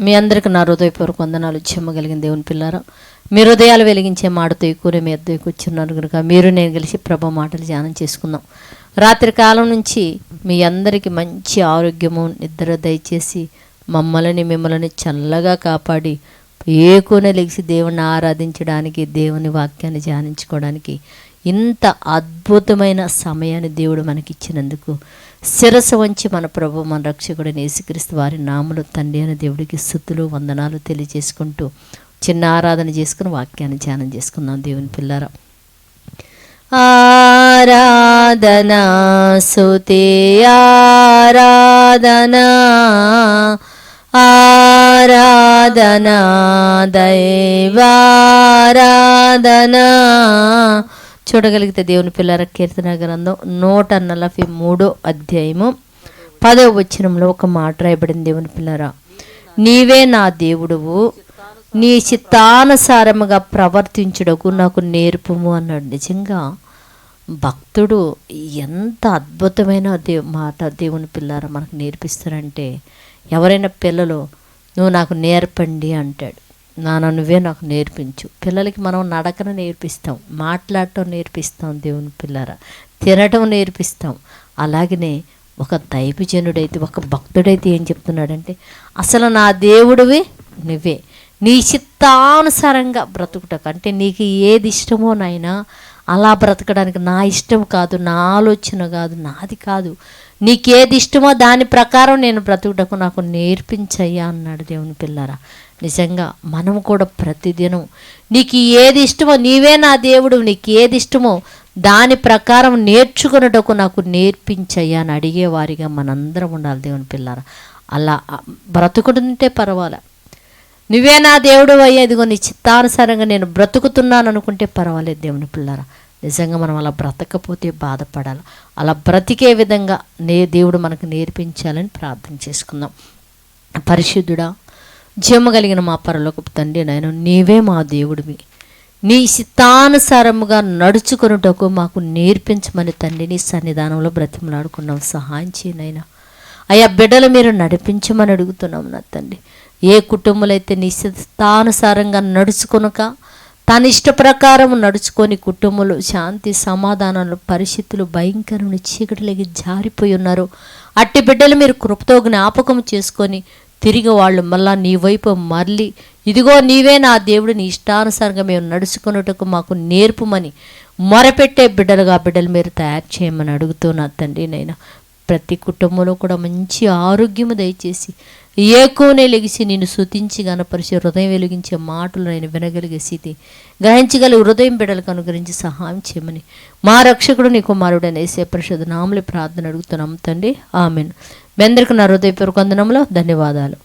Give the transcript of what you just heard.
మీ అందరికి నా హృదయపూర్వక వందనాలు చెమ్మగలిగిన దేవుని పిల్లారా. మీ హృదయాలు వెలిగించే మాటతో ఎక్కువ మీ అద్దె కూర్చున్నారు కనుక మీరు నేను కలిసి ప్రభ మాటలు ధ్యానం చేసుకుందాం. రాత్రి కాలం నుంచి మీ అందరికీ మంచి ఆరోగ్యము నిద్ర దయచేసి మమ్మల్ని మిమ్మల్ని చల్లగా కాపాడి ఏకోనే లెగిసి దేవుణ్ణి ఆరాధించడానికి దేవుని వాక్యాన్ని ధ్యానించుకోవడానికి ఇంత అద్భుతమైన సమయాన్ని దేవుడు మనకిచ్చినందుకు శిరస్సు వంచి మన ప్రభు మన రక్షకుడు యేసుక్రీస్తు వారి నామలు తండ్రి అయిన దేవుడికి స్థుతులు వందనాలు తెలియజేసుకుంటూ చిన్న ఆరాధన చేసుకుని వాక్యాన్ని ధ్యానం చేసుకుందాం దేవుని పిల్లరా. ఆరాధనా సుతి ఆరాధనా ఆరాధనా దైవారాధనా. చూడగలిగితే దేవుని పిల్లర కీర్తన గ్రంథం నూట నలభై మూడో అధ్యాయము పదవ వచనంలో ఒక మాట రాయబడింది దేవుని పిల్లరా. నీవే నా దేవుడువు నీ చిత్తానుసారముగా ప్రవర్తించుటకు నాకు నేర్పుము అన్నాడు. నిజంగా భక్తుడు ఎంత అద్భుతమైన దేవు మాట దేవుని పిల్లారా మనకు నేర్పిస్తారంటే ఎవరైనా పిల్లలు నువ్వు నాకు నేర్పండి అంటాడు. నాన్న నువ్వే నాకు నేర్పించు. పిల్లలకి మనం నడకను నేర్పిస్తాం. మాట్లాడటం నేర్పిస్తాం దేవుని పిల్లర తినటం నేర్పిస్తాం. అలాగనే ఒక దైవజనుడైతే ఒక భక్తుడైతే ఏం చెప్తున్నాడంటే అసలు నా దేవుడివి నువ్వే. నీ చిత్తానుసారంగా బ్రతుకుటకు. అంటే నీకు ఏది ఇష్టమో నాయనా అలా బ్రతకడానికి నా ఇష్టం కాదు నా ఆలోచన కాదు నాది కాదు. నీకేది ఇష్టమో దాని ప్రకారం నేను బ్రతుకుటకు నాకు నేర్పించయ్యా అన్నాడు దేవుని పిల్లరా నిజంగా మనం కూడా ప్రతిదినం నీకు ఏది ఇష్టమో నీవే నా దేవుడు నీకు ఏది ఇష్టమో దాని ప్రకారం నేర్చుకున్నటకు నాకు నేర్పించయ్యా అని అడిగేవారిగా మనందరం ఉండాలి దేవుని పిల్లార. అలా బ్రతుకుతుంటే పర్వాలే. నువ్వే నా దేవుడు అయ్యా ఇదిగో నీ చిత్తానుసారంగా నేను బ్రతుకుతున్నాను అనుకుంటే పర్వాలేదు దేవుని పిల్లారా. నిజంగా మనం అలా బ్రతకపోతే బాధపడాలి. అలా బ్రతికే విధంగా నే దేవుడు మనకు నేర్పించాలని ప్రార్థన చేసుకుందాం. పరిశుద్ధుడా జమ కలిగిన మా పరలోకపు తండ్రి నాయన నీవే మా దేవుడివి. నీ చిత్తానుసారముగా నడుచుకొనుటకు మాకు నేర్పించమని తండ్రి నీ సన్నిధానంలో బ్రతిమలాడుకున్నాం. సహాయం చేయనైనా అయ్యా బిడ్డలు మీరు నడిపించమని అడుగుతున్నాం నా తండ్రి. ఏ కుటుంబాలైతే నీ చిత్తానుసారంగా నడుచుకొనక తన ఇష్ట ప్రకారం నడుచుకొని కుటుంబంలో శాంతి సమాధానాలు పరిస్థితులు భయంకరమైన చీకటిలోకి జారిపోయి ఉన్నారు. అట్టి బిడ్డలు మీరు కృపతో జ్ఞాపకం చేసుకొని తిరిగి వాళ్ళు మళ్ళా నీ వైపు మరలి ఇదిగో నీవే నా దేవుడిని ఇష్టానుసారంగా మేము నడుచుకున్నట్టుకు మాకు నేర్పుమని మొరపెట్టే బిడ్డలుగా బిడ్డలు మీరు తయారు చేయమని అడుగుతున్నా తండ్రి నైనా ప్రతి కుటుంబంలో కూడా మంచి ఆరోగ్యము దయచేసి ఏకోనే లెగిసి నేను శుతించి గనపరిచి హృదయం వెలిగించే మాటలు నేను వినగలిగే స్థితి గ్రహించగలిగే హృదయం బిడ్డలకు అనుగ్రహించి సహాయం చేయమని మా రక్షకుడు నీ కుమారుడు అనేసే పరిషత్ నామలి ప్రార్థన అడుగుతున్నాం తండ్రి. ఆమెను. మీ అందరికీ నా హృదయపూర్వక వందనంలో ధన్యవాదాలు.